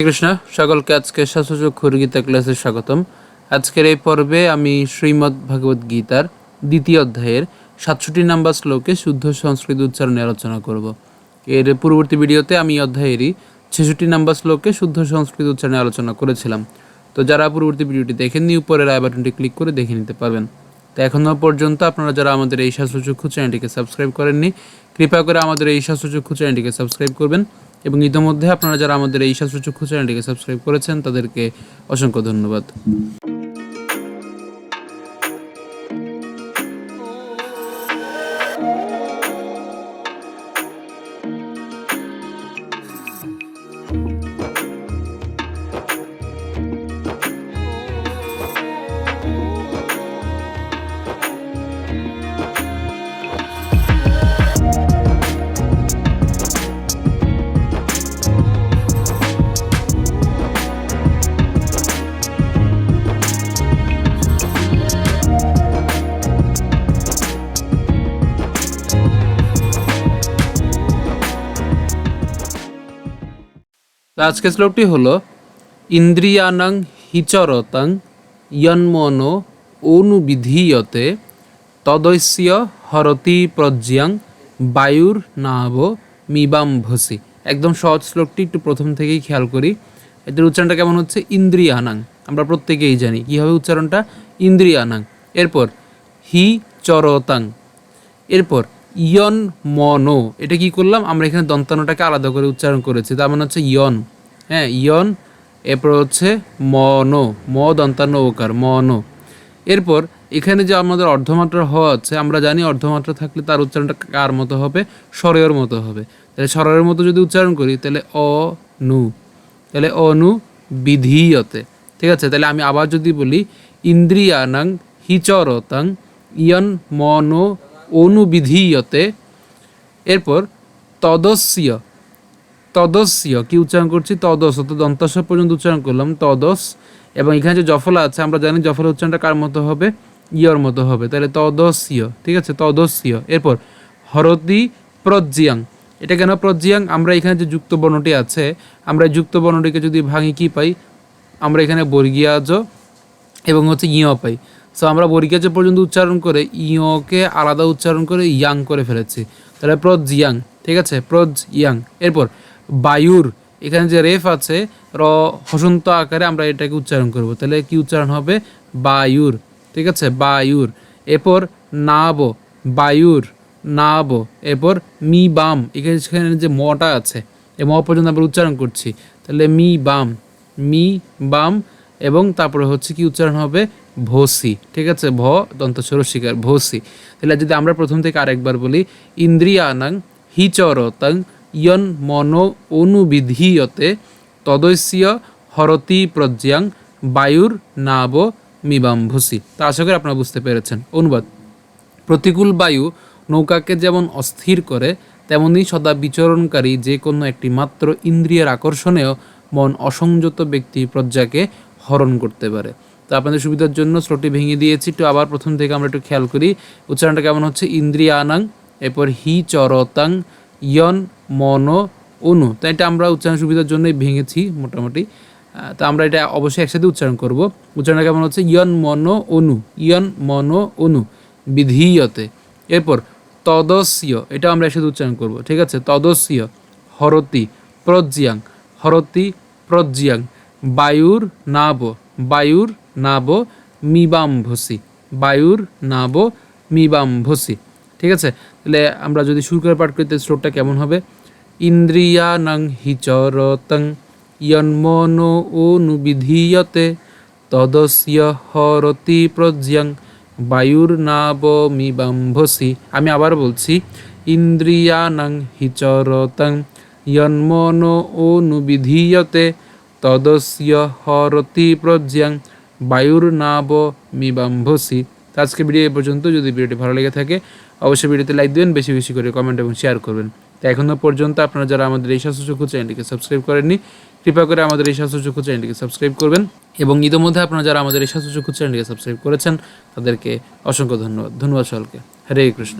কৃষ্ণ সকলকে আজকে শাসচক্ষুর গীতা ক্লাসে স্বাগতম। আজকের এই পর্বে আমি শ্রীমদ্ ভাগবত গীতার দ্বিতীয় অধ্যায়ের সাতষট্টি নাম্বার শ্লোকে শুদ্ধ সংস্কৃত উচ্চারণে আলোচনা করব। এর পূর্ববর্তী ভিডিওতে আমি অধ্যায়েরই ছেষট্টি নাম্বার শ্লোকে শুদ্ধ সংস্কৃত উচ্চারণে আলোচনা করেছিলাম। তো যারা পূর্ববর্তী ভিডিওটি দেখেননি উপরের আই বাটনটি ক্লিক করে দেখে নিতে পারবেন। তো এখনও পর্যন্ত আপনারা যারা আমাদের এই শাস্ত্রচক্ষু চ্যানেলটিকে সাবস্ক্রাইব করেননি, কৃপা করে আমাদের এই শাস্ত্রচক্ষু চ্যানেলটিকে সাবস্ক্রাইব করবেন। এবং ইতিমধ্যে আপনারা যারা আমাদের এই শাস্ত্রচক্ষু চ্যানেলটিকে সাবস্ক্রাইব করেছেন তাদেরকে অসংখ্য ধন্যবাদ। তো আজকের শ্লোকটি হলো ইন্দ্রিয়ানাং হিচরতাং ইয়ন্মন অনুবিধীয়তে তদস্য হরতি প্রজ্ঞাং বায়ুর নাব মিবাম্ভসি। একদম সহজ শ্লোকটি একটু প্রথম থেকেই খেয়াল করি। এদের উচ্চারণটা কেমন হচ্ছে? ইন্দ্রিয়ানাং। আমরা প্রত্যেকেই জানি। কীভাবে উচ্চারণটা? ইন্দ্রিয়ানাং। এরপর হি চরতাং এরপর ইয়ন মনো। এটা কি করলাম? আমরা এখানে দন্তানোটাকে আলাদা করে উচ্চারণ করেছি। তার মানে হচ্ছে ইয়ন। হ্যাঁ ইয়ন, এরপর হচ্ছে মনো। ম দন্তানো ওকার, মনো। এরপর এখানে যে আমাদের অর্ধমাত্রা হওয়া আছে, আমরা জানি অর্ধমাত্রা থাকলে তার উচ্চারণটা কার মতো হবে? স্বরের মতো হবে। তাহলে স্বরের মতো যদি উচ্চারণ করি, তাহলে অ নু তাহলে অনু বিধিয়তে। ঠিক আছে? তাহলে আমি আবার যদি বলি, ইন্দ্রিয়ানাং হিচরতাং, ইয়ন মনো অনুবিধীয়তে। এরপর তদস্য। তদস্য, কি উচ্চারণ করছি? তদস অত দন্তস পর্যন্ত উচ্চারণ করলাম, তদস। এবং এখানে যে জফলা আছে, আমরা জানি জফলা উচ্চারণটা কার মতো হবে? ইয়র মতো হবে। তাহলে তদস্য, ঠিক আছে? তদস্য। এরপর হরতি প্রজ্জিয়াং এটা কেন প্রজ্জিয়াং আমরা এখানে যে যুক্ত বর্ণটি আছে, আমরা যুক্ত বর্ণটিকে যদি ভাঙি, কি পাই? আমরা এখানে বর্গিয়াজ এবং হচ্ছে ইয় পাই। সো আমরা বর্গিয়াজ পর্যন্ত উচ্চারণ করে ইয়কে আলাদা উচ্চারণ করে ইয়াং করে ফেলেছি। তাহলে প্রজ ইয়াং, ঠিক আছে? প্রজ ইয়াং। এরপর, বায়ুর, এখানে যে রেফ আছে, র হসন্ত আকারে আমরা এটাকে উচ্চারণ করব। তাহলে কি উচ্চারণ হবে? বায়ুর, ঠিক আছে? বায়ুর। এরপর, নাব, বায়ুর, নাব। এরপর, মি বাম, এখানে সেখানে যে মটা আছে, এ ম পর্যন্ত আমরা উচ্চারণ করছি। তাহলে মি বাম মি বাম, এবং তারপরে হচ্ছে কি উচ্চারণ হবে? ভোসি, ঠিক আছে? ভ দন্ত শিকার ভোসি। তাহলে যদি আমরা প্রথম থেকে আরেকবার বলি, ইন্দ্রিয়ানাং হিচরতাং ইয়ন মনো অনুবিধীয়তে তদস্য হরতি প্রজ্ঞাং বায়ুর নাব মিবাম্ভসি তা আশা করি আপনারা বুঝতে পেরেছেন। অনুবাদ। প্রতিকূল বায়ু নৌকাকে যেমন অস্থির করে, তেমনি সদা বিচরণকারী যে কোনো একটি মাত্র ইন্দ্রিয়ের আকর্ষণেও মন অসংযত ব্যক্তি প্রজ্ঞাকে হরণ করতে পারে। তো আপনাদের সুবিধার জন্য শ্লোকটি ভেঙে দিয়েছি। একটু আবার প্রথম থেকে আমরা একটু খেয়াল করি। উচ্চারণটা কেমন হচ্ছে? ইন্দ্রিয়ানাং, এরপর হি চরতাং ইয়ন, মন, অনু। তো এটা আমরা উচ্চারণ সুবিধার জন্যই ভেঙেছি মোটামুটি। তো আমরা এটা অবশ্যই একসাথে উচ্চারণ করব। উচ্চারণটা কেমন হচ্ছে? ইয়ন, মন, অনু। ইয়ন, মন, অনু। বিধীয়তে। এরপর তদস্য এটা আমরা একসাথে উচ্চারণ করব। ঠিক আছে? তদস্য, হরতি প্রজ্জিয়াং হরতি প্রজ্জিয়াং বায়ুর, নাব। বায়ুর নাব মিবাম্ভসি। বায়ুর নাব মিবাম্ভসি। ঠিক আছে? তাহলে আমরা যদি শুরু করে পাঠ করি তাহলে শ্লোকটা কেমন হবে? ইন্দ্রিয়ানাং হিচরতং ইয়ন্মনো অনুবিধীয়তে তদস্য হরতি প্রজ্ঞাং, বায়ুর নাব মিবাম্ভসি। আমি আবার বলছি, ইন্দ্রিয়ানাং হিচরতং ইয়ন্মনো অনুবিধীয়তে তদস্য হরতি প্রজ্ঞাং বায়ুর নাব মিবাম্ভসি তো আজকে ভিডিও এ পর্যন্ত যদি ভিডিওটি ভালো লেগে থাকে, অবশ্যই ভিডিওতে লাইক দেবেন, বেশি বেশি করে কমেন্ট এবং শেয়ার করবেন। তো এখনও পর্যন্ত আপনারা যারা আমাদের এই স্বাস্থ্যচক্ষু চ্যানেলটিকে সাবস্ক্রাইব করেননি, কৃপা করে আমাদের এই স্বাস্থ্যচক্ষু চ্যানেলটিকে সাবস্ক্রাইব করবেন এবং ইতিমধ্যে আপনারা যারা আমাদের এই স্বাস্থ্যচক্ষু চ্যানেলটিকে সাবস্ক্রাইব করেছেন, তাদেরকে অসংখ্য ধন্যবাদ। ধন্যবাদ সকলকে। হরে কৃষ্ণ।